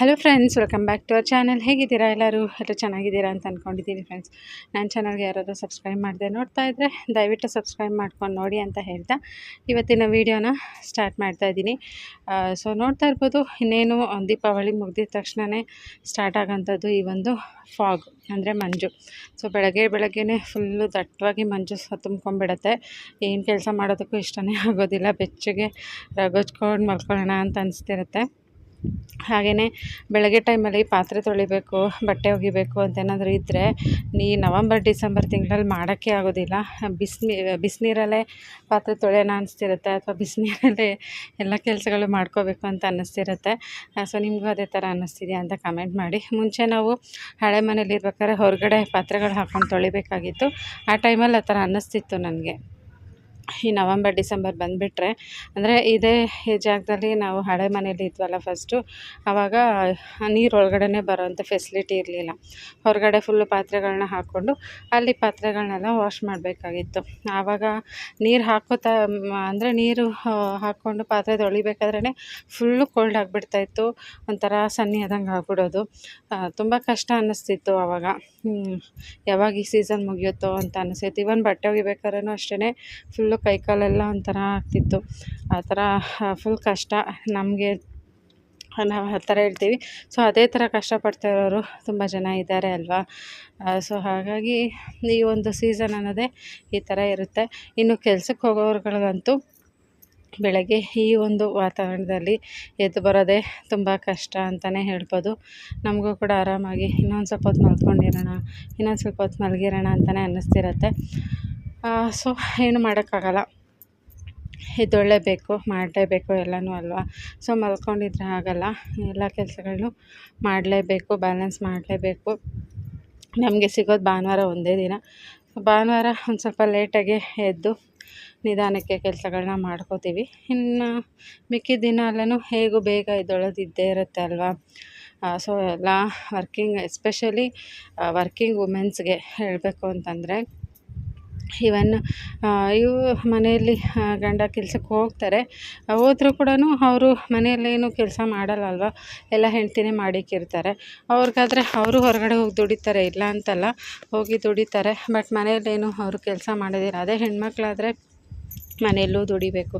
Hello friends welcome back to our channel ಹೇಗಿದ್ದೀರಾ ಎಲ್ಲರೂ? ಎಲ್ಲ ಚೆನ್ನಾಗಿದ್ದೀರಾ ಅಂತ ಅಂದ್ಕೊಂಡಿದ್ದೀನಿ ಫ್ರೆಂಡ್ಸ್ ನನ್ನ ಚಾನಲ್ಗೆ ಯಾರಾದರೂ ಸಬ್ಸ್ಕ್ರೈಬ್ ಮಾಡಿದೆ ನೋಡ್ತಾ ಇದ್ದರೆ ದಯವಿಟ್ಟು ಸಬ್ಸ್ಕ್ರೈಬ್ ಮಾಡ್ಕೊಂಡು ನೋಡಿ ಅಂತ ಹೇಳ್ತಾ ಇವತ್ತಿನ ವೀಡಿಯೋನ ಸ್ಟಾರ್ಟ್ ಮಾಡ್ತಾ ಇದ್ದೀನಿ. ಸೊ ನೋಡ್ತಾ ಇರ್ಬೋದು, ಇನ್ನೇನು ದೀಪಾವಳಿ ಮುಗಿದಿದ ತಕ್ಷಣವೇ ಸ್ಟಾರ್ಟ್ ಆಗೋಂಥದ್ದು ಈ ಒಂದು ಫಾಗ್ ಅಂದರೆ ಮಂಜು. ಸೊ ಬೆಳಗ್ಗೆ ಬೆಳಗ್ಗೆನೇ ಫುಲ್ಲು ದಟ್ಟವಾಗಿ ಮಂಜು ತುಂಬ್ಕೊಂಡ್ಬಿಡತ್ತೆ. ಏನು ಕೆಲಸ ಮಾಡೋದಕ್ಕೂ ಇಷ್ಟನೇ ಆಗೋದಿಲ್ಲ. ಬೆಚ್ಚಗೆ ರಗಚ್ಕೊಂಡು ಮಲ್ಕೊಳ್ಳೋಣ ಅಂತ ಅನಿಸ್ತಿರುತ್ತೆ. ಹಾಗೆಯೇ ಬೆಳಗ್ಗೆ ಟೈಮಲ್ಲಿ ಪಾತ್ರೆ ತೊಳಿಬೇಕು, ಬಟ್ಟೆ ಒಗಿಬೇಕು ಅಂತ ಏನಾದರೂ ಇದ್ದರೆ ಈ ನವಂಬರ್, ಡಿಸೆಂಬರ್ ತಿಂಗಳಲ್ಲಿ ಮಾಡೋಕ್ಕೆ ಆಗೋದಿಲ್ಲ. ಬಿಸಿನೀ, ಬಿಸಿನೀರಲ್ಲೇ ಪಾತ್ರೆ ತೊಳೆಯೋಣ ಅನಿಸ್ತಿರುತ್ತೆ ಅಥವಾ ಬಿಸಿನೀರಲ್ಲೇ ಎಲ್ಲ ಕೆಲಸಗಳು ಮಾಡ್ಕೋಬೇಕು ಅಂತ ಅನ್ನಿಸ್ತಿರುತ್ತೆ. ಸೊ ನಿಮಗೂ ಅದೇ ಥರ ಅನ್ನಿಸ್ತಿದೆಯಾ ಅಂತ ಕಮೆಂಟ್ ಮಾಡಿ. ಮುಂಚೆ ನಾವು ಹಳೆ ಮನೇಲಿ ಇರ್ಬೇಕಾದ್ರೆ ಹೊರಗಡೆ ಪಾತ್ರೆಗಳು ಹಾಕ್ಕೊಂಡು ತೊಳಿಬೇಕಾಗಿತ್ತು. ಆ ಟೈಮಲ್ಲಿ ಆ ಥರ ಅನ್ನಿಸ್ತಿತ್ತು ನನಗೆ. ಈ ನವಂಬರ್, ಡಿಸೆಂಬರ್ ಬಂದುಬಿಟ್ರೆ, ಅಂದರೆ ಇದೇ ಈ ಜಾಗದಲ್ಲಿ ನಾವು ಹಳೆ ಮನೇಲಿ ಇದ್ವಲ್ಲ ಫಸ್ಟು ಆವಾಗ ನೀರು ಒಳಗಡೆನೇ ಬರೋವಂಥ ಫೆಸಿಲಿಟಿ ಇರಲಿಲ್ಲ. ಹೊರಗಡೆ ಫುಲ್ಲು ಪಾತ್ರೆಗಳನ್ನ ಹಾಕ್ಕೊಂಡು ಅಲ್ಲಿ ಪಾತ್ರೆಗಳನ್ನೆಲ್ಲ ವಾಶ್ ಮಾಡಬೇಕಾಗಿತ್ತು. ಆವಾಗ ನೀರು ಹಾಕೋತಾ, ಅಂದರೆ ನೀರು ಹಾಕ್ಕೊಂಡು ಪಾತ್ರೆ ತೊಳಿಬೇಕಾದ್ರೇ ಫುಲ್ಲು ಕೋಲ್ಡ್ ಆಗಿಬಿಡ್ತಾಯಿತ್ತು ಒಂಥರ ಸನ್ನಿ ಆದಂಗೆ ಆಗ್ಬಿಡೋದು. ತುಂಬ ಕಷ್ಟ ಅನ್ನಿಸ್ತಿತ್ತು ಆವಾಗ ಯಾವಾಗ ಈ ಸೀಸನ್ ಮುಗಿಯುತ್ತೋ ಅಂತ ಅನಿಸ್ತಿತ್ತು ಇವನ್ ಬಟ್ಟೆ ಒಗಿಬೇಕಾದ್ರೂ ಅಷ್ಟೇ ಫುಲ್ಲು ಕೈ ಕಾಲೆಲ್ಲ ಒಂಥರ ಆಗ್ತಿತ್ತು. ಆ ಥರ ಫುಲ್ ಕಷ್ಟ. ನಮಗೆ ನಾವು ಆ ಥರ ಹೇಳ್ತೀವಿ. ಸೊ ಅದೇ ಥರ ಕಷ್ಟಪಡ್ತಾ ಇರೋರು ತುಂಬ ಜನ ಇದ್ದಾರೆ ಅಲ್ವಾ? ಸೊ ಹಾಗಾಗಿ ಈ ಒಂದು ಸೀಸನ್ ಅನ್ನೋದೇ ಈ ಥರ ಇರುತ್ತೆ. ಇನ್ನು ಕೆಲ್ಸಕ್ಕೆ ಹೋಗೋರ್ಗಳಿಗಂತೂ ಬೆಳಗ್ಗೆ ಈ ಒಂದು ವಾತಾವರಣದಲ್ಲಿ ಎದ್ದು ಬರೋದೇ ತುಂಬ ಕಷ್ಟ ಅಂತಲೇ ಹೇಳ್ಬೋದು. ನಮಗೂ ಕೂಡ ಆರಾಮಾಗಿ ಇನ್ನೊಂದು ಸ್ವಲ್ಪ ಹೊತ್ತು ಮಲ್ಕೊಂಡಿರೋಣ, ಇನ್ನೊಂದು ಸ್ವಲ್ಪ ಹೊತ್ತು ಮಲಗಿರೋಣ ಅಂತಲೇ ಅನ್ನಿಸ್ತಿರತ್ತೆ. ಸೊ ಏನು ಮಾಡೋಕ್ಕಾಗಲ್ಲ. ಎದ್ದೊಳ್ಳೇಬೇಕು, ಮಾಡಲೇಬೇಕು ಎಲ್ಲನೂ ಅಲ್ವಾ? ಸೊ ಮಲ್ಕೊಂಡಿದ್ರೆ ಆಗೋಲ್ಲ. ಎಲ್ಲ ಕೆಲಸಗಳನ್ನು ಮಾಡಲೇಬೇಕು, ಬ್ಯಾಲೆನ್ಸ್ ಮಾಡಲೇಬೇಕು. ನಮಗೆ ಸಿಗೋದು ಭಾನುವಾರ ಒಂದೇ ದಿನ. ಭಾನುವಾರ ಒಂದು ಸ್ವಲ್ಪ ಲೇಟಾಗಿ ಎದ್ದು ನಿಧಾನಕ್ಕೆ ಕೆಲಸಗಳ್ನ ಮಾಡ್ಕೋತೀವಿ. ಇನ್ನು ಮಿಕ್ಕಿದ ದಿನ ಎಲ್ಲನೂ ಹೇಗೂ ಬೇಗ ಎದ್ದೊಳೋದು ಇದ್ದೇ ಇರುತ್ತೆ ಅಲ್ವಾ? ಸೊ ಎಲ್ಲ ವರ್ಕಿಂಗ್ ಎಸ್ಪೆಷಲಿ ವರ್ಕಿಂಗ್ ವುಮೆನ್ಸ್ಗೆ ಹೇಳಬೇಕು ಅಂತಂದರೆ ಇವನ್ ಇವು ಮನೆಯಲ್ಲಿ ಗಂಡ ಕೆಲ್ಸಕ್ಕೆ ಹೋಗ್ತಾರೆ. ಹೋದರೂ ಕೂಡ ಅವರು ಮನೆಯಲ್ಲೇನು ಕೆಲಸ ಮಾಡಲ್ಲ ಅಲ್ವಾ ಎಲ್ಲ ಹೆಂಡ್ತಿನೇ ಮಾಡಿಕ್ಕಿರ್ತಾರೆ. ಅವ್ರಿಗಾದ್ರೆ ಅವರು ಹೊರಗಡೆ ಹೋಗಿ ದುಡಿತಾರೆ, ಇಲ್ಲ ಅಂತಲ್ಲ, ಹೋಗಿ ದುಡಿತಾರೆ. ಬಟ್ ಮನೆಯಲ್ಲೇನು ಅವರು ಕೆಲಸ ಮಾಡೋದಿಲ್ಲ ಅದೇ ಹೆಣ್ಮಕ್ಳಾದರೆ ಮನೆಯಲ್ಲೂ ದುಡಿಬೇಕು,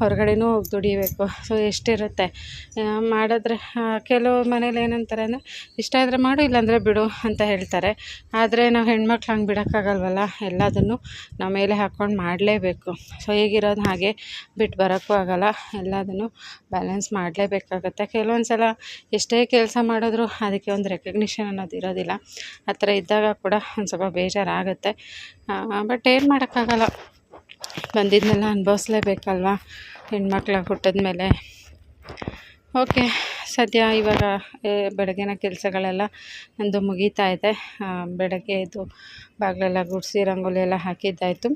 ಹೊರಗಡೆನೂ ಹೋಗಿ ದುಡಿಬೇಕು. ಸೊ ಎಷ್ಟಿರುತ್ತೆ? ಮಾಡಿದ್ರೆ ಕೆಲವು ಮನೇಲಿ ಏನಂತಾರೆ ಅಂದರೆ, ಇಷ್ಟ ಇದ್ದರೆ ಮಾಡು, ಇಲ್ಲಾಂದರೆ ಬಿಡು ಅಂತ ಹೇಳ್ತಾರೆ. ಆದರೆ ನಾವು ಹೆಣ್ಮಕ್ಳು ಹಂಗೆ ಬಿಡೋಕ್ಕಾಗಲ್ವಲ್ಲ? ಎಲ್ಲದನ್ನು ನಾವು ಮೇಲೆ ಹಾಕ್ಕೊಂಡು ಮಾಡಲೇಬೇಕು. ಸೊ ಹೇಗಿರೋದು ಹಾಗೆ ಬಿಟ್ಟು ಬರೋಕ್ಕೂ ಆಗೋಲ್ಲ. ಎಲ್ಲದನ್ನು ಬ್ಯಾಲೆನ್ಸ್ ಮಾಡಲೇಬೇಕಾಗತ್ತೆ. ಕೆಲವೊಂದು ಸಲ ಎಷ್ಟೇ ಕೆಲಸ ಮಾಡಿದ್ರು ಅದಕ್ಕೆ ಒಂದು ರೆಕಗ್ನಿಷನ್ ಅನ್ನೋದು ಇರೋದಿಲ್ಲ. ಆ ಥರ ಇದ್ದಾಗ ಕೂಡ ಒಂದು ಸ್ವಲ್ಪ ಬೇಜಾರಾಗುತ್ತೆ. ಬಟ್ ಏನು ಮಾಡೋಕ್ಕಾಗಲ್ಲ. ಬಂದಿದ್ದನ್ನೆಲ್ಲ ಅನುಭವಿಸ್ಲೇಬೇಕಲ್ವ? ಹೆಣ್ಮಕ್ಳ ಹುಟ್ಟಿದ ಮೇಲೆ ಓಕೆ, ಸದ್ಯ ಇವಾಗ ಬೆಳಗಿನ ಕೆಲಸಗಳೆಲ್ಲ ನಂದು ಮುಗೀತಾ ಇದೆ. ಬೆಳಗ್ಗೆ ಇದು ಬಾಗಿಲೆಲ್ಲ ಗುಡಿಸಿ, ರಂಗೋಲಿ ಎಲ್ಲ ಹಾಕಿದ್ದಾಯಿತು.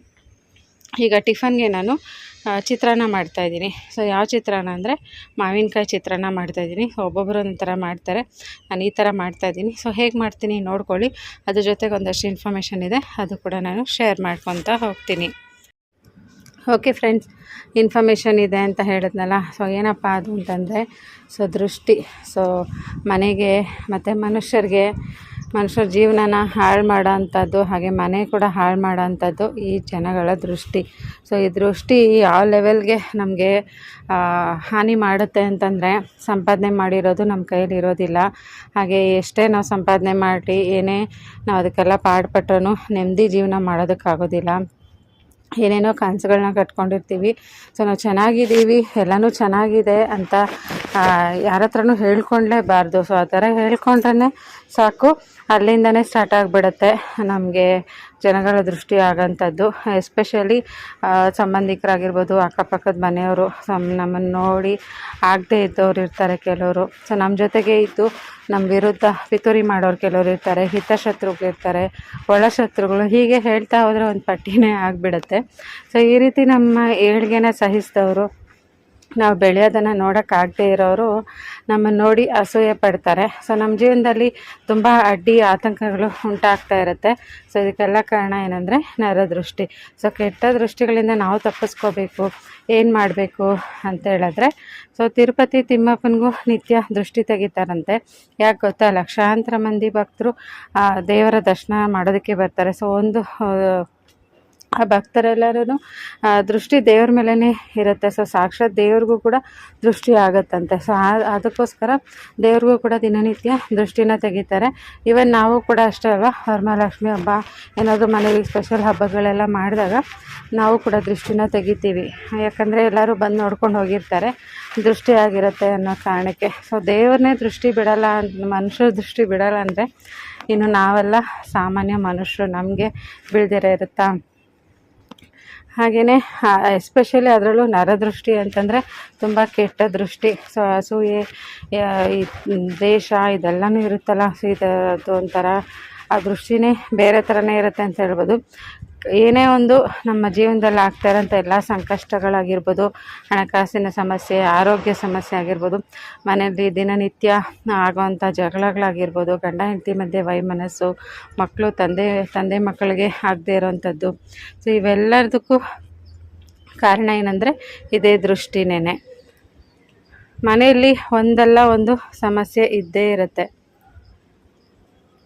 ಈಗ ಟಿಫನ್ಗೆ ನಾನು ಚಿತ್ರಾನ್ನ ಮಾಡ್ತಾಯಿದ್ದೀನಿ ಸೊ, ಯಾವ ಚಿತ್ರಾನ್ನ ಅಂದರೆ, ಮಾವಿನಕಾಯಿ ಚಿತ್ರಾನ್ನ ಮಾಡ್ತಾಯಿದ್ದೀನಿ ಒಬ್ಬೊಬ್ಬರು ಒಂಥರ ಮಾಡ್ತಾರೆ, ನಾನು ಈ ಥರ ಮಾಡ್ತಾಯಿದ್ದೀನಿ ಸೊ, ಹೇಗೆ ಮಾಡ್ತೀನಿ ನೋಡ್ಕೊಳ್ಳಿ. ಅದ್ರ ಜೊತೆಗೆ ಒಂದಷ್ಟು ಇನ್ಫಾರ್ಮೇಷನ್ ಇದೆ, ಅದು ಕೂಡ ನಾನು ಶೇರ್ ಮಾಡ್ಕೊತಾ ಹೋಗ್ತೀನಿ. ಓಕೆ ಫ್ರೆಂಡ್ಸ್ ಇನ್ಫಾರ್ಮೇಷನ್ ಇದೆ ಅಂತ ಹೇಳಿದ್ನಲ್ಲ. ಸೊ ಏನಪ್ಪ ಅದು ಅಂತಂದರೆ ಸೊ ದೃಷ್ಟಿ. ಸೊ ಮನೆಗೆ ಮತ್ತು ಮನುಷ್ಯರಿಗೆ, ಮನುಷ್ಯರ ಜೀವನನ ಹಾಳು ಮಾಡೋ ಹಾಗೆ ಮನೆ ಕೂಡ ಹಾಳು ಮಾಡೋ ಈ ಜನಗಳ ದೃಷ್ಟಿ. ಸೊ ಈ ದೃಷ್ಟಿ ಯಾವ ಲೆವೆಲ್ಗೆ ನಮಗೆ ಹಾನಿ ಮಾಡುತ್ತೆ ಅಂತಂದರೆ, ಸಂಪಾದನೆ ಮಾಡಿರೋದು ನಮ್ಮ ಕೈಯಲ್ಲಿ ಇರೋದಿಲ್ಲ. ಹಾಗೆ ಎಷ್ಟೇ ನಾವು ಸಂಪಾದನೆ ಮಾಡಿ ಏನೇ ನಾವು ಅದಕ್ಕೆಲ್ಲ ಪಾಡುಪಟ್ರೂ ನೆಮ್ಮದಿ ಜೀವನ ಮಾಡೋದಕ್ಕಾಗೋದಿಲ್ಲ. ಏನೇನೋ ಕನಸುಗಳನ್ನ ಕಟ್ಕೊಂಡಿರ್ತೀವಿ. ಸೊ ನಾವು ಚೆನ್ನಾಗಿದ್ದೀವಿ, ಎಲ್ಲನೂ ಚೆನ್ನಾಗಿದೆ ಅಂತ ಯಾರ ಹತ್ರನೂ ಹೇಳ್ಕೊಳ್ಳೇಬಾರ್ದು ಸೊ ಆ ಥರ ಹೇಳ್ಕೊಂಡ್ರೆ ಸಾಕು. ಅಲ್ಲಿಂದನೇ ಸ್ಟಾರ್ಟ್ ಆಗಿಬಿಡತ್ತೆ ನಮಗೆ. ಜನಗಳ ದೃಷ್ಟಿ ಆಗೋಂಥದ್ದು ಎಸ್ಪೆಷಲಿ ಸಂಬಂಧಿಕರಾಗಿರ್ಬೋದು, ಅಕ್ಕಪಕ್ಕದ ಮನೆಯವರು ನಮ್ಮನ್ನು ನೋಡಿ ಆಗದೇ ಇದ್ದವ್ರು ಇರ್ತಾರೆ ಕೆಲವರು. ಸೊ ನಮ್ಮ ಜೊತೆಗೆ ಇದ್ದು ನಮ್ಮ ವಿರುದ್ಧ ಪಿತೂರಿ ಮಾಡೋರು ಕೆಲವರು ಇರ್ತಾರೆ, ಹಿತಶತ್ರುಗಳಿರ್ತಾರೆ, ಒಳಶತ್ರುಗಳು, ಹೀಗೆ ಹೇಳ್ತಾ ಹೋದರೆ ಒಂದು ಪಟ್ಟಿನೇ ಆಗಿಬಿಡುತ್ತೆ. ಸೊ ಈ ರೀತಿ ನಮ್ಮ ಏಳ್ಗೆನ ಸಹಿಸಿದವರು ನಾವು ಬೆಳೆಯೋದನ್ನು ನೋಡೋಕ್ಕಾಗದೇ ಇರೋರು ನಮ್ಮನ್ನು ನೋಡಿ ಅಸೂಯೆ ಪಡ್ತಾರೆ. ಸೊ ನಮ್ಮ ಜೀವನದಲ್ಲಿ ತುಂಬ ಅಡ್ಡಿ ಆತಂಕಗಳು ಉಂಟಾಗ್ತಾ ಇರುತ್ತೆ. ಸೊ ಇದಕ್ಕೆಲ್ಲ ಕಾರಣ ಏನಂದರೆ ನರದೃಷ್ಟಿ. ಸೊ ಕೆಟ್ಟ ದೃಷ್ಟಿಗಳಿಂದ ನಾವು ತಪ್ಪಿಸ್ಕೋಬೇಕು, ಏನು ಮಾಡಬೇಕು ಅಂತ ಹೇಳಿದ್ರೆ ಸೊ ತಿರುಪತಿ ತಿಮ್ಮಪ್ಪನಿಗೂ ನಿತ್ಯ ದೃಷ್ಟಿ ತೆಗಿತಾರಂತೆ. ಯಾಕೆ ಗೊತ್ತಾ? ಲಕ್ಷಾಂತರ ಮಂದಿ ಭಕ್ತರು ದೇವರ ದರ್ಶನ ಮಾಡೋದಕ್ಕೆ ಬರ್ತಾರೆ. ಸೊ ಒಂದು ಆ, ಭಕ್ತರೆಲ್ಲರೂ ದೃಷ್ಟಿ ದೇವ್ರ ಮೇಲೇ ಇರುತ್ತೆ. ಸೊ ಸಾಕ್ಷಾತ್ ದೇವ್ರಿಗೂ ಕೂಡ ದೃಷ್ಟಿ ಆಗುತ್ತಂತೆ. ಸೊ ಅದಕ್ಕೋಸ್ಕರ ದೇವ್ರಿಗೂ ಕೂಡ ದಿನನಿತ್ಯ ದೃಷ್ಟಿನ ತೆಗಿತಾರೆ. ಇವನ್ ನಾವು ಕೂಡ ಅಷ್ಟೇ ಅಲ್ವಾ? ವರಮಹಾಲಕ್ಷ್ಮಿ ಹಬ್ಬ ಏನಾದರೂ ಮನೇಲಿ ಸ್ಪೆಷಲ್ ಹಬ್ಬಗಳೆಲ್ಲ ಮಾಡಿದಾಗ ನಾವು ಕೂಡ ದೃಷ್ಟಿನ ತೆಗಿತೀವಿ. ಯಾಕಂದರೆ ಎಲ್ಲರೂ ಬಂದು ನೋಡ್ಕೊಂಡು ಹೋಗಿರ್ತಾರೆ. ದೃಷ್ಟಿ ಆಗಿರುತ್ತೆ ಅನ್ನೋ ಕಾರಣಕ್ಕೆ. ಸೊ ದೇವ್ರನ್ನೇ ದೃಷ್ಟಿ ಬಿಡಲ್ಲ ಮನುಷ್ಯರ ದೃಷ್ಟಿ ಬಿಡಲ್ಲ ಅಂದರೆ ಇನ್ನು ನಾವೆಲ್ಲ ಸಾಮಾನ್ಯ ಮನುಷ್ಯರು ನಮಗೆ ಬೀಳ್ದಿರ ಇರುತ್ತಾ? ಹಾಗೆಯೇ ಎಸ್ಪೆಷಲಿ ಅದರಲ್ಲೂ ನರದೃಷ್ಟಿ ಅಂತಂದರೆ ತುಂಬ ಕೆಟ್ಟ ದೃಷ್ಟಿ. ಸೊ ಅಸೂಯೆ ಈ ದೇಶ ಇದೆಲ್ಲನೂ ಇರುತ್ತಲ್ಲ ಸೊ ಇದು ಒಂಥರ ಆ ದೃಷ್ಟಿನೇ ಬೇರೆ ಥರನೇ ಇರುತ್ತೆ ಅಂತ ಹೇಳ್ಬೋದು. ಏನೇ ಒಂದು ನಮ್ಮ ಜೀವನದಲ್ಲಿ ಆಗ್ತಾ ಇರೋಂಥ ಎಲ್ಲ ಸಂಕಷ್ಟಗಳಾಗಿರ್ಬೋದು, ಹಣಕಾಸಿನ ಸಮಸ್ಯೆ, ಆರೋಗ್ಯ ಸಮಸ್ಯೆ ಆಗಿರ್ಬೋದು, ಮನೆಯಲ್ಲಿ ದಿನನಿತ್ಯ ಆಗುವಂಥ ಜಗಳಗಳಾಗಿರ್ಬೋದು, ಗಂಡ ಹೆಂಡತಿ ಮಧ್ಯೆ ವೈಮನಸ್ಸು ಮಕ್ಕಳು ತಂದೆ ತಂದೆ ಮಕ್ಕಳಿಗೆ ಆಗದೇ ಇರೋವಂಥದ್ದು ಸೊ ಇವೆಲ್ಲದಕ್ಕೂ ಕಾರಣ ಏನಂದರೆ ಇದೇ ದೃಷ್ಟಿನೇ ಮನೆಯಲ್ಲಿ ಒಂದಲ್ಲ ಒಂದು ಸಮಸ್ಯೆ ಇದ್ದೇ ಇರುತ್ತೆ.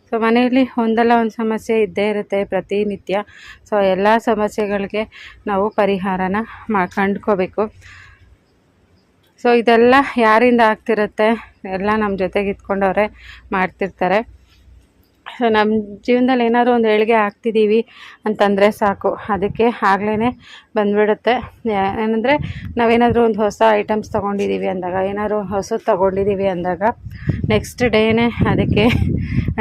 ಸೊ ಮನೆಯಲ್ಲಿ ಒಂದಲ್ಲ ಒಂದು ಸಮಸ್ಯೆ ಇದ್ದೇ ಇರುತ್ತೆ ಪ್ರತಿನಿತ್ಯ. ಸೊ ಎಲ್ಲ ಸಮಸ್ಯೆಗಳಿಗೆ ನಾವು ಪರಿಹಾರನ ಮಾ, ಕಂಡ್ಕೋಬೇಕು. ಸೊ ಇದೆಲ್ಲ ಯಾರಿಂದ ಆಗ್ತಿರುತ್ತೆ? ಎಲ್ಲ ನಮ್ಮ ಜೊತೆಗೆ ಇದ್ಕೊಂಡವ್ರೆ ಮಾಡ್ತಿರ್ತಾರೆ. ನಮ್ಮ ಜೀವನದಲ್ಲಿ ಏನಾದ್ರು ಒಂದು ಏಳಿಗೆ ಆಗ್ತಿದ್ದೀವಿ ಅಂತಂದರೆ ಸಾಕು. ಅದಕ್ಕೆ ಆಗ್ಲೇ ಬಂದುಬಿಡುತ್ತೆ. ಏನಂದರೆ ನಾವೇನಾದರೂ ಒಂದು ಹೊಸ ಐಟಮ್ಸ್ ತೊಗೊಂಡಿದ್ದೀವಿ ಅಂದಾಗ, ಏನಾದ್ರು ಹೊಸದು ತೊಗೊಂಡಿದ್ದೀವಿ ಅಂದಾಗ ನೆಕ್ಸ್ಟ್ ಡೇನೇ ಅದಕ್ಕೆ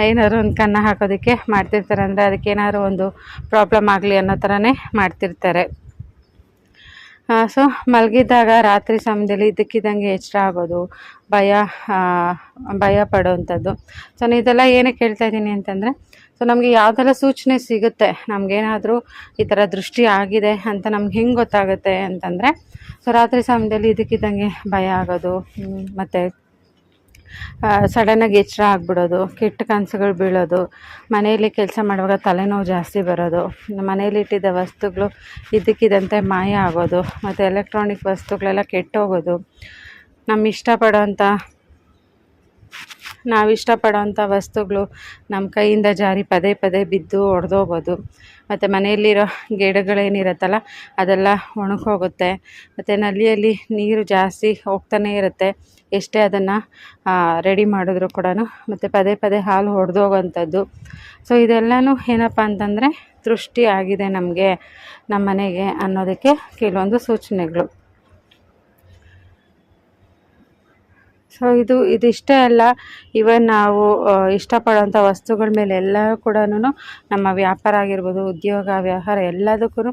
ಏನಾದ್ರು ಒಂದು ಕನ್ನ ಹಾಕೋದಕ್ಕೆ ಮಾಡ್ತಿರ್ತಾರೆ. ಅಂದರೆ ಅದಕ್ಕೆ ಏನಾದ್ರು ಒಂದು ಪ್ರಾಬ್ಲಮ್ ಆಗಲಿ ಅನ್ನೋ ಥರನೇ ಮಾಡ್ತಿರ್ತಾರೆ. ಸೊ ಮಲಗಿದ್ದಾಗ ರಾತ್ರಿ ಸಮಯದಲ್ಲಿ ಇದ್ದಕ್ಕಿದ್ದಂಗೆ ಎಚ್ಚರ ಆಗೋದು, ಭಯ ಭಯ ಪಡೋವಂಥದ್ದು ಸೊ ನಾನು ಇದೆಲ್ಲ ಏನಕ್ಕೆ ಹೇಳ್ತಾ ಇದ್ದೀನಿ ಅಂತಂದರೆ ಸೊ ನಮಗೆ ಯಾವುದೆಲ್ಲ ಸೂಚನೆ ಸಿಗುತ್ತೆ, ನಮಗೇನಾದರೂ ಈ ಥರ ದೃಷ್ಟಿ ಆಗಿದೆ ಅಂತ ನಮ್ಗೆ ಹೆಂಗೆ ಗೊತ್ತಾಗುತ್ತೆ ಅಂತಂದರೆ ಸೊ ರಾತ್ರಿ ಸಮಯದಲ್ಲಿ ಇದಕ್ಕಿದ್ದಂಗೆ ಭಯ ಆಗೋದು ಮತ್ತು ಸಡನ್ನಾಗಿ ಎಚ್ಚರ ಆಗ್ಬಿಡೋದು, ಕೆಟ್ಟ ಕನಸುಗಳು ಬೀಳೋದು, ಮನೆಯಲ್ಲಿ ಕೆಲಸ ಮಾಡುವಾಗ ತಲೆನೋವು ಜಾಸ್ತಿ ಬರೋದು, ಮನೆಯಲ್ಲಿ ಇಟ್ಟಿದ್ದ ವಸ್ತುಗಳು ಇದ್ದಕ್ಕಿದ್ದಂತೆ ಮಾಯ ಆಗೋದು, ಮತ್ತು ಎಲೆಕ್ಟ್ರಾನಿಕ್ ವಸ್ತುಗಳೆಲ್ಲ ಕೆಟ್ಟೋಗೋದು. ನಮ್ಮ ಇಷ್ಟಪಡೋಂಥ ನಾವು ಇಷ್ಟಪಡೋಂಥ ವಸ್ತುಗಳು ನಮ್ಮ ಕೈಯಿಂದ ಜಾರಿ ಪದೇ ಪದೇ ಬಿದ್ದು ಒಡೆದೋಗೋದು. ಮತ್ತು ಮನೆಯಲ್ಲಿರೋ ಗಿಡಗಳೇನಿರುತ್ತಲ್ಲ, ಅದೆಲ್ಲ ಒಣಗೋಗುತ್ತೆ ಮತ್ತು ನಲ್ಲಿಯಲ್ಲಿ ನೀರು ಜಾಸ್ತಿ ಹೋಗ್ತಾನೇ ಇರುತ್ತೆ. ಎಷ್ಟೇ ಅದನ್ನು ರೆಡಿ ಮಾಡಿದ್ರು ಕೂಡ ಮತ್ತು ಪದೇ ಪದೇ ಹಾಲು ಒಡೆದೋಗೋವಂಥದ್ದು ಸೊ ಇದೆಲ್ಲನೂ ಏನಪ್ಪ ಅಂತಂದರೆ ದೃಷ್ಟಿ ಆಗಿದೆ ನಮಗೆ ನಮ್ಮ ಮನೆಗೆ ಅನ್ನೋದಕ್ಕೆ ಕೆಲವೊಂದು ಸೂಚನೆಗಳು. ಸೊ ಇದು ಇದಿಷ್ಟೇ ಅಲ್ಲ. ಇವನ್ ನಾವು ಇಷ್ಟಪಡೋಂಥ ವಸ್ತುಗಳ ಮೇಲೆ ಎಲ್ಲ ಕೂಡ ನಮ್ಮ ವ್ಯಾಪಾರ ಆಗಿರ್ಬೋದು, ಉದ್ಯೋಗ, ವ್ಯವಹಾರ ಎಲ್ಲದಕ್ಕೂ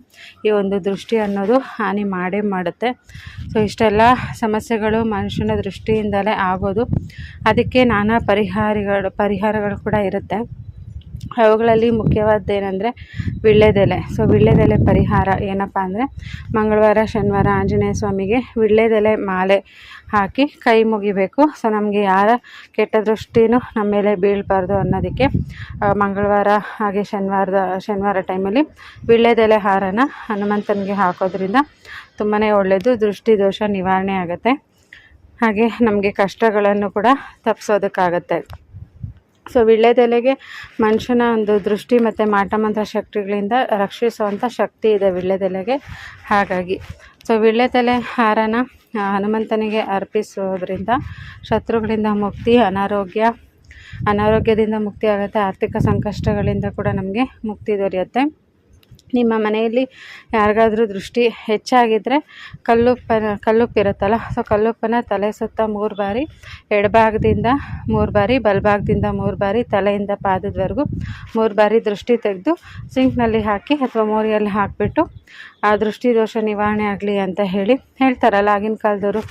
ಈ ಒಂದು ದೃಷ್ಟಿ ಅನ್ನೋದು ಹಾನಿ ಮಾಡೇ ಮಾಡುತ್ತೆ. ಸೊ ಇಷ್ಟೆಲ್ಲ ಸಮಸ್ಯೆಗಳು ಮನುಷ್ಯನ ದೃಷ್ಟಿಯಿಂದಲೇ ಆಗೋದು ಅದಕ್ಕೆ ನಾನಾ ಪರಿಹಾರಗಳು ಪರಿಹಾರಗಳು ಕೂಡ ಇರುತ್ತೆ. ಅವುಗಳಲ್ಲಿ ಮುಖ್ಯವಾದ್ದೇನೆಂದರೆ ವಿಳ್ಳೆದೆಲೆ. ಸೊ ವಿಳ್ಳೆದೆಲೆ ಪರಿಹಾರ ಏನಪ್ಪ ಅಂದರೆ, ಮಂಗಳವಾರ, ಶನಿವಾರ, ಆಂಜನೇಯ ಸ್ವಾಮಿಗೆ ವಿಳ್ಳೆದೆಲೆ ಮಾಲೆ. ಹಾಕಿ ಕೈ ಮುಗಿಬೇಕು. ಸೊ ನಮಗೆ ಯಾರ ಕೆಟ್ಟ ದೃಷ್ಟಿನೂ ನಮ್ಮ ಮೇಲೆ ಬೀಳಬಾರ್ದು ಅನ್ನೋದಕ್ಕೆ ಮಂಗಳವಾರ ಹಾಗೆ ಶನಿವಾರದ, ಶನಿವಾರ ಟೈಮಲ್ಲಿ ವೀಳ್ಯದೆಲೆ ಹಾರನ ಹನುಮಂತನಿಗೆ ಹಾಕೋದ್ರಿಂದ ತುಂಬಾ ಒಳ್ಳೆಯದು ದೃಷ್ಟಿ ದೋಷ ನಿವಾರಣೆ ಆಗುತ್ತೆ. ಹಾಗೆ ನಮಗೆ ಕಷ್ಟಗಳನ್ನು ಕೂಡ ತಪ್ಪಿಸೋದಕ್ಕಾಗತ್ತೆ ಸೊ ವಿಳ್ಳೆದೆಲೆಗೆ ಮನುಷ್ಯನ ಒಂದು ದೃಷ್ಟಿ ಮತ್ತು ಮಾಟಮಂತ್ರ ಶಕ್ತಿಗಳಿಂದ ರಕ್ಷಿಸುವಂಥ ಶಕ್ತಿ ಇದೆ ವಿಳ್ಳೆದೆಲೆಗೆ. ಹಾಗಾಗಿ ಸೊ ವಿಳ್ಳೆದೆಲೆ ಹಾರನ ಹನುಮಂತನಿಗೆ ಅರ್ಪಿಸೋದ್ರಿಂದ ಶತ್ರುಗಳಿಂದ ಮುಕ್ತಿ ಅನಾರೋಗ್ಯ ಅನಾರೋಗ್ಯದಿಂದ ಮುಕ್ತಿ ಆಗುತ್ತೆ ಆರ್ಥಿಕ ಸಂಕಷ್ಟಗಳಿಂದ ಕೂಡ ನಮಗೆ ಮುಕ್ತಿ ದೊರೆಯುತ್ತೆ. ನಿಮ್ಮ ಮನೆಯಲ್ಲಿ ಯಾರಿಗಾದ್ರೂ ದೃಷ್ಟಿ ಹೆಚ್ಚಾಗಿದ್ದರೆ ಕಲ್ಲುಪ್ಪನ ಕಲ್ಲುಪ್ಪಿರುತ್ತಲ್ಲ ಸೊ ಕಲ್ಲುಪ್ಪನ ತಲೆ ಸುತ್ತ ಮೂರು ಬಾರಿ, ಎಡಭಾಗದಿಂದ ಮೂರು ಬಾರಿ, ಬಲಭಾಗದಿಂದ ಮೂರು ಬಾರಿ, ತಲೆಯಿಂದ ಪಾದದವರೆಗೂ ಮೂರು ಬಾರಿ ದೃಷ್ಟಿ ತೆಗೆದು ಸಿಂಕ್ನಲ್ಲಿ ಹಾಕಿ ಅಥವಾ ಮೋರಿಯಲ್ಲಿ ಹಾಕಿಬಿಟ್ಟು ಆ ದೃಷ್ಟಿ ದೋಷ ನಿವಾರಣೆ ಆಗಲಿ ಅಂತ ಹೇಳಿ ಹೇಳ್ತಾರಲ್ಲ ಆಗಿನ ಕಾಲದವರು.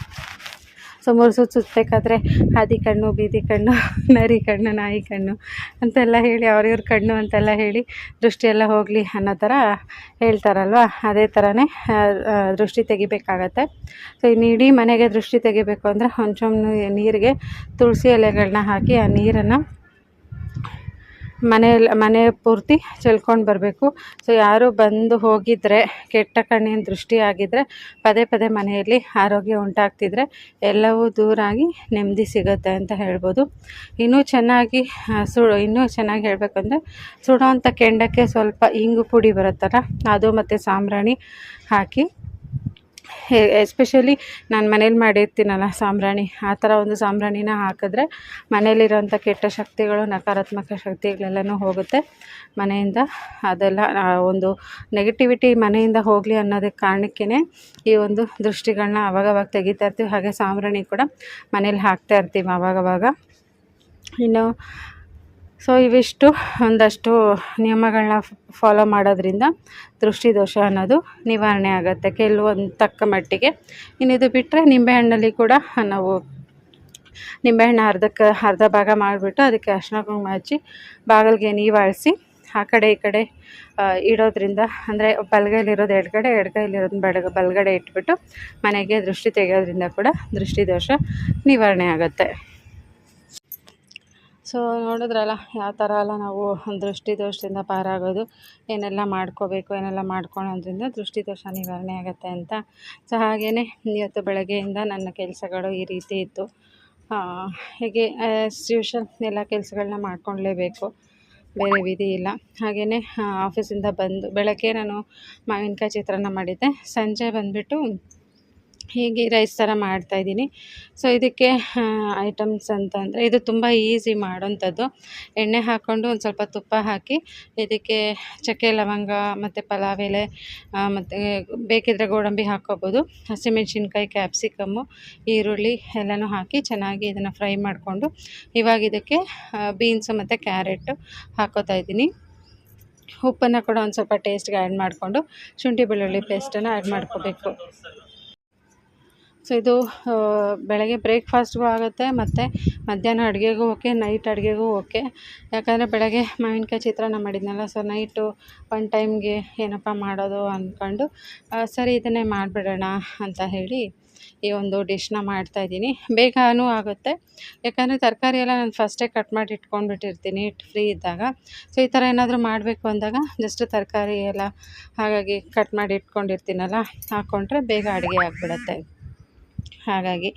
ಸೊ ಮೂರು ಸುತ್ತು ಸುತ್ತಬೇಕಾದ್ರೆ ಹಾದಿ ಕಣ್ಣು, ಬೀದಿ ಕಣ್ಣು, ನರಿ ಕಣ್ಣು, ನಾಯಿ ಕಣ್ಣು ಅಂತೆಲ್ಲ ಹೇಳಿ ಅವ್ರಿವ್ರ ಕಣ್ಣು ಅಂತೆಲ್ಲ ಹೇಳಿ ದೃಷ್ಟಿಯೆಲ್ಲ ಹೋಗಲಿ ಅನ್ನೋ ಥರ ಹೇಳ್ತಾರಲ್ವ? ಅದೇ ಥರನೇ ದೃಷ್ಟಿ ತೆಗಿಬೇಕಾಗತ್ತೆ. ಸೊ ಇನ್ನು ಇಡೀ ಮನೆಗೆ ದೃಷ್ಟಿ ತೆಗಿಬೇಕು ಅಂದರೆ ಒಂಚೂರು ನೀರಿಗೆ ತುಳಸಿ ಎಲೆಗಳನ್ನ ಹಾಕಿ ಆ ನೀರನ್ನು ಮನೆಯಲ್ಲಿ ಮನೆ ಪೂರ್ತಿ ಚೆಲ್ಕೊಂಡು ಬರಬೇಕು. ಸೊ ಯಾರು ಬಂದು ಹೋಗಿದ್ರೆ, ಕೆಟ್ಟ ಕಣ್ಣಿನ ದೃಷ್ಟಿ ಆಗಿದ್ದರೆ ಪದೇ ಪದೇ ಮನೆಯಲ್ಲಿ ಆರೋಗ್ಯ ಉಂಟಾಗ್ತಿದ್ರೆ, ಎಲ್ಲವೂ ದೂರಾಗಿ ನೆಮ್ಮದಿ ಸಿಗುತ್ತೆ ಅಂತ ಹೇಳ್ಬೋದು. ಇನ್ನೂ ಚೆನ್ನಾಗಿ ಸುಡು ಇನ್ನೂ ಚೆನ್ನಾಗಿ ಹೇಳಬೇಕಂದ್ರೆ ಸುಡೋವಂಥ ಕೆಂಡಕ್ಕೆ ಸ್ವಲ್ಪ ಇಂಗು ಪುಡಿ ಬರುತ್ತಲ್ಲ, ಅದು ಮತ್ತು ಸಾಂಬ್ರಾಣಿ ಹಾಕಿ ಎಸ್ಪೆಷಲಿ ನಾನು ಮನೇಲಿ ಮಾಡಿರ್ತೀನಲ್ಲ ಸಾಂಬ್ರಾಣಿ, ಆ ಥರ ಒಂದು ಸಾಂಬ್ರಾಣಿನ ಹಾಕಿದ್ರೆ ಮನೇಲಿರೋಂಥ ಕೆಟ್ಟ ಶಕ್ತಿಗಳು, ನಕಾರಾತ್ಮಕ ಶಕ್ತಿಗಳೆಲ್ಲನೂ ಹೋಗುತ್ತೆ ಮನೆಯಿಂದ. ಅದೆಲ್ಲ ಒಂದು ನೆಗೆಟಿವಿಟಿ ಮನೆಯಿಂದ ಹೋಗಲಿ ಅನ್ನೋದಕ್ಕೆ ಕಾರಣಕ್ಕೇ ಈ ಒಂದು ದೃಷ್ಟಿಗಳನ್ನ ಅವಾಗವಾಗ ತೆಗಿತಾ ಇರ್ತೀವಿ. ಹಾಗೆ ಸಾಂಬ್ರಾಣಿ ಕೂಡ ಮನೇಲಿ ಹಾಕ್ತಾ ಇರ್ತೀವಿ ಅವಾಗವಾಗ. ಇನ್ನು ಸೊ ಇವಿಷ್ಟು, ಒಂದಷ್ಟು ನಿಯಮಗಳನ್ನ ಫಾಲೋ ಮಾಡೋದ್ರಿಂದ ದೃಷ್ಟಿದೋಷ ಅನ್ನೋದು ನಿವಾರಣೆ ಆಗುತ್ತೆ ಕೆಲವೊಂದು ತಕ್ಕ ಮಟ್ಟಿಗೆ. ಇನ್ನು ಇದು ಬಿಟ್ಟರೆ ನಿಂಬೆಹಣ್ಣಲ್ಲಿ ಕೂಡ ನಾವು ನಿಂಬೆಹಣ್ಣು ಅರ್ಧಕ್ಕೆ, ಅರ್ಧ ಭಾಗ ಮಾಡಿಬಿಟ್ಟು ಅದಕ್ಕೆ ಅರ್ಶಿನ ಕುಂಕುಮ ಹಚ್ಚಿ ಬಾಗಿಲಿಗೆ ನೀವಾಳಿಸಿ ಆ ಕಡೆ ಈ ಕಡೆ ಇಡೋದ್ರಿಂದ ಅಂದರೆ ಬಲಗೈಲಿರೋದು ಎಡಗಡೆ, ಎಡಗೈಲಿರೋದು ಬಡ ಬಲಗಡೆ ಇಟ್ಬಿಟ್ಟು ಮನೆಗೆ ದೃಷ್ಟಿ ತೆಗೆಯೋದ್ರಿಂದ ಕೂಡ ದೃಷ್ಟಿದೋಷ ನಿವಾರಣೆ ಆಗುತ್ತೆ. ಸೊ ನೋಡಿದ್ರಲ್ಲ, ಯಾವ ಥರ ಎಲ್ಲ ನಾವು ದೃಷ್ಟಿ ದೋಷದಿಂದ ಪಾರಾಗೋದು, ಏನೆಲ್ಲ ಮಾಡ್ಕೋಬೇಕು, ಏನೆಲ್ಲ ಮಾಡ್ಕೊಳೋದ್ರಿಂದ ದೃಷ್ಟಿ ದೋಷ ನಿವಾರಣೆ ಆಗುತ್ತೆ ಅಂತ. ಸೊ ಹಾಗೆಯೇ ಇವತ್ತು ಬೆಳಗ್ಗೆಯಿಂದ ನನ್ನ ಕೆಲಸಗಳು ಈ ರೀತಿ ಇತ್ತು. ಹೀಗೆ ಯೂಶಲ್ ಎಲ್ಲ ಕೆಲಸಗಳನ್ನ ಮಾಡ್ಕೊಳ್ಳೇಬೇಕು ಬೇರೆ ವಿಧಿ ಇಲ್ಲ. ಹಾಗೆಯೇ ಆಫೀಸಿಂದ ಬಂದು, ಬೆಳಗ್ಗೆ ನಾನು ಮಾವಿನಕಾಯಿ ಚಿತ್ರಾನ್ನ ಮಾಡಿದ್ದೆ. ಸಂಜೆ ಬಂದುಬಿಟ್ಟು ಹೀಗೆ ರೈಸ್ ಥರ ಮಾಡ್ತಾಯಿದ್ದೀನಿ ಸೊ ಇದಕ್ಕೆ ಐಟಮ್ಸ್ ಅಂತಂದರೆ ಇದು ತುಂಬ ಈಸಿ ಮಾಡೋಂಥದ್ದು ಎಣ್ಣೆ ಹಾಕ್ಕೊಂಡು ಒಂದು ಸ್ವಲ್ಪ ತುಪ್ಪ ಹಾಕಿ ಇದಕ್ಕೆ ಚಕ್ಕೆ, ಲವಂಗ ಮತ್ತು ಪಲಾವ್ ಎಲೆ ಮತ್ತು ಬೇಕಿದ್ದರೆ ಗೋಡಂಬಿ ಹಾಕ್ಕೋಬೋದು. ಹಸಿಮೆಣ್ಸಿನ್ಕಾಯಿ ಕ್ಯಾಪ್ಸಿಕಮ್ಮು ಈರುಳ್ಳಿ ಎಲ್ಲನೂ ಹಾಕಿ ಚೆನ್ನಾಗಿ ಇದನ್ನು ಫ್ರೈ ಮಾಡಿಕೊಂಡು ಇವಾಗ ಇದಕ್ಕೆ ಬೀನ್ಸು ಮತ್ತು ಕ್ಯಾರೆಟು ಹಾಕೋತಾ ಇದ್ದೀನಿ. ಉಪ್ಪನ್ನು ಕೂಡ ಒಂದು ಸ್ವಲ್ಪ ಟೇಸ್ಟ್ಗೆ ಆ್ಯಡ್ ಮಾಡಿಕೊಂಡು ಶುಂಠಿ ಬೆಳ್ಳುಳ್ಳಿ ಪೇಸ್ಟನ್ನು ಆ್ಯಡ್ ಮಾಡ್ಕೋಬೇಕು. ಸೊ ಇದು ಬೆಳಗ್ಗೆ ಬ್ರೇಕ್ಫಾಸ್ಟ್ಗೂ ಆಗುತ್ತೆ, ಮತ್ತು ಮಧ್ಯಾಹ್ನ ಅಡುಗೆಗೂ ಓಕೆ ನೈಟ್ ಅಡುಗೆಗೂ ಓಕೆ. ಯಾಕಂದರೆ ಬೆಳಗ್ಗೆ ಮಾವಿನ್ಕಾಯಿ ಚಿತ್ರಾನ್ನ ಮಾಡಿದ್ನಲ್ಲ ಸೊ ನೈಟು ಒನ್ ಟೈಮ್ಗೆ ಏನಪ್ಪ ಮಾಡೋದು ಅಂದ್ಕೊಂಡು ಸರಿ ಇದನ್ನೇ ಮಾಡಿಬಿಡೋಣ ಅಂತ ಹೇಳಿ ಈ ಒಂದು ಡಿಶ್ನ ಮಾಡ್ತಾಯಿದ್ದೀನಿ ಬೇಗನೂ ಆಗುತ್ತೆ. ಯಾಕಂದರೆ ತರಕಾರಿ ಎಲ್ಲ ನಾನು ಫಸ್ಟೇ ಕಟ್ ಮಾಡಿ ಇಟ್ಕೊಂಡ್ಬಿಟ್ಟಿರ್ತೀನಿ ಫ್ರೀ ಇದ್ದಾಗ. ಸೊ ಈ ಥರ ಏನಾದರೂ ಮಾಡಬೇಕು ಅಂದಾಗ ಜಸ್ಟ್ ತರಕಾರಿ ಎಲ್ಲ ಹಾಗಾಗಿ ಕಟ್ ಮಾಡಿ ಇಟ್ಕೊಂಡಿರ್ತೀನಲ್ಲ ಹಾಕ್ಕೊಂಡ್ರೆ ಬೇಗ ಅಡುಗೆ ಆಗಿಬಿಡತ್ತೆ. ಹಾಗಾಗಿ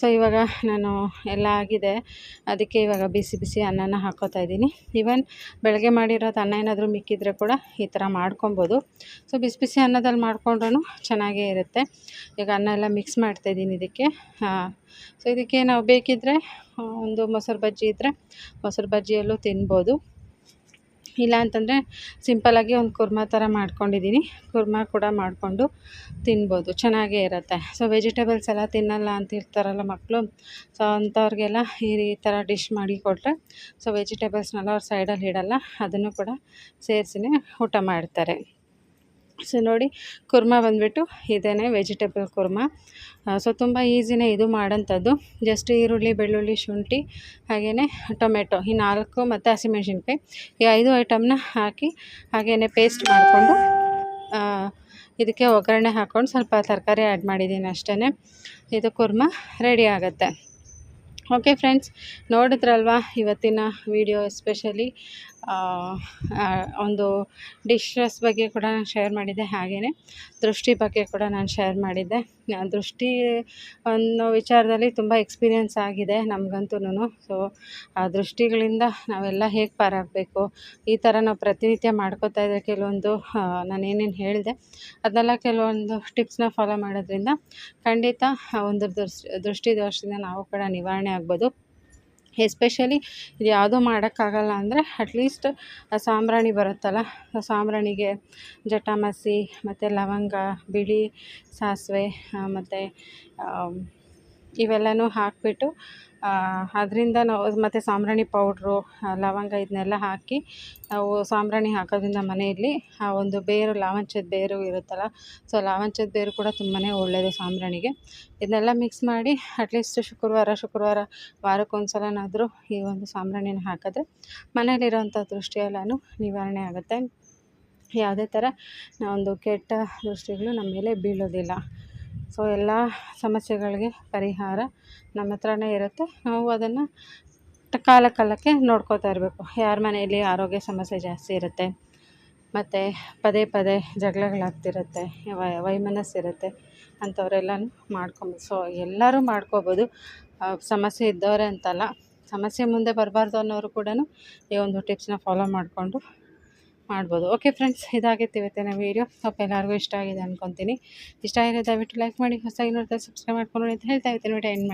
ಸೊ ಇವಾಗ ನಾನು ಎಲ್ಲ ಆಗಿದೆ. ಅದಕ್ಕೆ ಇವಾಗ ಬಿಸಿ ಬಿಸಿ ಅನ್ನನ ಹಾಕ್ಕೋತಾ ಇದ್ದೀನಿ. ಈವನ್ ಬೆಳಗ್ಗೆ ಮಾಡಿರೋದು ಅನ್ನ ಏನಾದರೂ ಮಿಕ್ಕಿದ್ರೆ ಕೂಡ ಈ ಥರ ಮಾಡ್ಕೊಬೋದು. ಸೊ ಬಿಸಿ ಬಿಸಿ ಅನ್ನದಲ್ಲಿ ಮಾಡಿಕೊಂಡ್ರೂ ಚೆನ್ನಾಗೇ ಇರುತ್ತೆ. ಈಗ ಅನ್ನ ಎಲ್ಲ ಮಿಕ್ಸ್ ಮಾಡ್ತಾಯಿದ್ದೀನಿ ಇದಕ್ಕೆ. ಸೊ ಇದಕ್ಕೆ ನಾವು ಬೇಕಿದ್ದರೆ ಒಂದು ಮೊಸರು ಬಜ್ಜಿ ಇದ್ದರೆ ಮೊಸರು ಬಜ್ಜಿಯಲ್ಲೂ ತಿನ್ಬೋದು. ಇಲ್ಲ ಅಂತಂದರೆ ಸಿಂಪಲ್ಲಾಗಿ ಒಂದು ಕುರ್ಮಾ ಥರ ಮಾಡ್ಕೊಂಡಿದ್ದೀನಿ ಕುರ್ಮಾ ಕೂಡ ಮಾಡಿಕೊಂಡು ತಿನ್ಬೋದು. ಚೆನ್ನಾಗೇ ಇರುತ್ತೆ. ಸೊ ವೆಜಿಟೇಬಲ್ಸ್ ಎಲ್ಲ ತಿನ್ನಲ್ಲ ಅಂತ ಇರ್ತಾರಲ್ಲ ಮಕ್ಕಳು ಸೊ ಅಂಥವ್ರಿಗೆಲ್ಲ ಈ ಥರ ಡಿಶ್ ಮಾಡಿ ಕೊಟ್ಟರೆ ಸೊ ವೆಜಿಟೇಬಲ್ಸ್ನೆಲ್ಲ ಅವ್ರು ಸೈಡಲ್ಲಿ ಇಡಲ್ಲ. ಅದನ್ನು ಕೂಡ ಸೇರಿಸಿನೇ ಊಟ ಮಾಡ್ತಾರೆ. ಸೊ ನೋಡಿ, ಕುರ್ಮಾ ಬಂದುಬಿಟ್ಟು ಇದೇ ವೆಜಿಟೇಬಲ್ ಕುರ್ಮಾ. ಸೊ ತುಂಬ ಈಸಿನೇ ಇದು ಮಾಡೋಂಥದ್ದು. ಜಸ್ಟ್ ಈರುಳ್ಳಿ, ಬೆಳ್ಳುಳ್ಳಿ, ಶುಂಠಿ ಹಾಗೆಯೇ ಟೊಮೆಟೊ, ಈ ನಾಲ್ಕು ಮತ್ತು ಹಸಿಮೆಣ್ಸಿನ್ಕಾಯಿ. ಈ ಐದು ಐಟಮ್ನ ಹಾಕಿ ಹಾಗೆಯೇ ಪೇಸ್ಟ್ ಮಾಡಿಕೊಂಡು ಇದಕ್ಕೆ ಒಗ್ಗರಣೆ ಹಾಕ್ಕೊಂಡು ಸ್ವಲ್ಪ ತರಕಾರಿ ಆ್ಯಡ್ ಮಾಡಿದ್ದೀನಿ ಅಷ್ಟೇ ಇದು ಕುರ್ಮಾ ರೆಡಿ ಆಗುತ್ತೆ. ಓಕೆ ಫ್ರೆಂಡ್ಸ್ ನೋಡಿದ್ರಲ್ವಾ ಇವತ್ತಿನ ವಿಡಿಯೋ ಎಸ್ಪೆಷಲಿ ಒಂದು ಡಿಶಸ್ ಬಗ್ಗೆ ಕೂಡ ನಾನು ಶೇರ್ ಮಾಡಿದ್ದೆ ಹಾಗೆಯೇ ದೃಷ್ಟಿ ಬಗ್ಗೆ ಕೂಡ ನಾನು ಶೇರ್ ಮಾಡಿದ್ದೆ. ದೃಷ್ಟಿ ಅನ್ನೋ ವಿಚಾರದಲ್ಲಿ ತುಂಬ ಎಕ್ಸ್ಪೀರಿಯೆನ್ಸ್ ಆಗಿದೆ ನಮಗಂತೂ ಸೊ ಆ ದೃಷ್ಟಿಗಳಿಂದ ನಾವೆಲ್ಲ ಹೇಗೆ ಪಾರಾಗಬೇಕು ಈ ಥರ ನಾವು ಪ್ರತಿನಿತ್ಯ ಮಾಡ್ಕೋತಾ ಇದ್ದರೆ ಕೆಲವೊಂದು ನಾನು ಏನೇನು ಹೇಳಿದೆ, ಅದನ್ನೆಲ್ಲ ಕೆಲವೊಂದು ಟಿಪ್ಸ್ನ ಫಾಲೋ ಮಾಡೋದ್ರಿಂದ ಖಂಡಿತ ಒಂದು ದೃಷ್ಟಿ ದೃಷ್ಟಿ ದೋಷದಿಂದ ನಾವು ಕೂಡ ನಿವಾರಣೆ ಆಗ್ಬೋದು. ಎಸ್ಪೆಷಲಿ ಇದು ಯಾವುದೂ ಮಾಡೋಕ್ಕಾಗಲ್ಲ ಅಂದರೆ ಅಟ್ಲೀಸ್ಟ್ ಸಾಂಬ್ರಾಣಿ ಬರುತ್ತಲ್ಲ. ಆ ಸಾಂಬ್ರಾಣಿಗೆ ಜಟಾಮಸಿ, ಮತ್ತು ಲವಂಗ, ಬಿಳಿ ಸಾಸಿವೆ ಮತ್ತು ಇವೆಲ್ಲನೂ ಹಾಕಿಬಿಟ್ಟು ಅದರಿಂದ ನಾವು ಮತ್ತು ಸಾಂಬ್ರಾಣಿ ಪೌಡ್ರು ಲವಂಗ ಇದನ್ನೆಲ್ಲ ಹಾಕಿ ನಾವು ಸಾಂಬ್ರಾಣಿ ಹಾಕೋದ್ರಿಂದ ಮನೆಯಲ್ಲಿ ಆ ಒಂದು ಬೇರು, ಲಾವಂಚದ ಬೇರು ಇರುತ್ತಲ್ಲ, ಸೊ ಲಾವಂಚದ ಬೇರು ಕೂಡ ತುಂಬಾ ಒಳ್ಳೆಯದು ಸಾಂಬ್ರಾಣಿಗೆ. ಇದನ್ನೆಲ್ಲ ಮಿಕ್ಸ್ ಮಾಡಿ ಅಟ್ಲೀಸ್ಟ್ ಶುಕ್ರವಾರ ಶುಕ್ರವಾರ ವಾರಕ್ಕೊಂದ್ಸಲನಾದರೂ ಈ ಒಂದು ಸಾಂಬ್ರಾಣಿನ ಹಾಕಿದ್ರೆ ಮನೇಲಿರೋಂಥ ದೃಷ್ಟಿ ಎಲ್ಲನೂ ನಿವಾರಣೆ ಆಗುತ್ತೆ. ಯಾವುದೇ ಥರ ಒಂದು ಕೆಟ್ಟ ದೃಷ್ಟಿಗಳು ನಮ್ಮ ಮೇಲೆ ಬೀಳೋದಿಲ್ಲ. ಸೊ ಎಲ್ಲ ಸಮಸ್ಯೆಗಳಿಗೆ ಪರಿಹಾರ ನಮ್ಮ ಹತ್ರನೇ ಇರುತ್ತೆ. ನಾವು ಅದನ್ನು ಕಾಲ ಕಾಲಕ್ಕೆ ನೋಡ್ಕೋತಾ ಇರಬೇಕು. ಯಾರ ಮನೆಯಲ್ಲಿ ಆರೋಗ್ಯ ಸಮಸ್ಯೆ ಜಾಸ್ತಿ ಇರುತ್ತೆ, ಮತ್ತು ಪದೇ ಪದೇ ಜಗಳಗಳಾಗ್ತಿರುತ್ತೆ, ವೈ ವೈಮನಸ್ಸು ಇರುತ್ತೆ ಅಂಥವರೆಲ್ಲನೂ ಮಾಡ್ಕೊಬೋದು ಸೊ ಎಲ್ಲರೂ ಮಾಡ್ಕೋಬೋದು. ಸಮಸ್ಯೆ ಇದ್ದವರೇ ಅಂತಲ್ಲ, ಸಮಸ್ಯೆ ಮುಂದೆ ಬರಬಾರ್ದು ಅನ್ನೋರು ಕೂಡ ಈ ಒಂದು ಟಿಪ್ಸ್ನ ಫಾಲೋ ಮಾಡಿಕೊಂಡು ಮಾಡ್ಬೋದು. ಓಕೆ ಫ್ರೆಂಡ್ಸ್ ಇದಾಗಿತ್ತು ಇವತ್ತಿನ ವೀಡಿಯೋ ಸ್ವಲ್ಪ ಎಲ್ಲರಿಗೂ ಇಷ್ಟ ಆಗಿದೆ ಅಂದ್ಕೊತೀನಿ ಇಷ್ಟ ಆಗಿದೆ ದಯವಿಟ್ಟು ಲೈಕ್ ಮಾಡಿ ಹೊಸ ನೋಡ್ತಾ ಸಬ್ಸ್ಕ್ರೈಬ್ ಮಾಡ್ಕೊಂಡು ಅಂತ ಹೇಳ್ತಾ ಇವತ್ತಿನ ವೀಡಿಯೋ ಎಂಡ್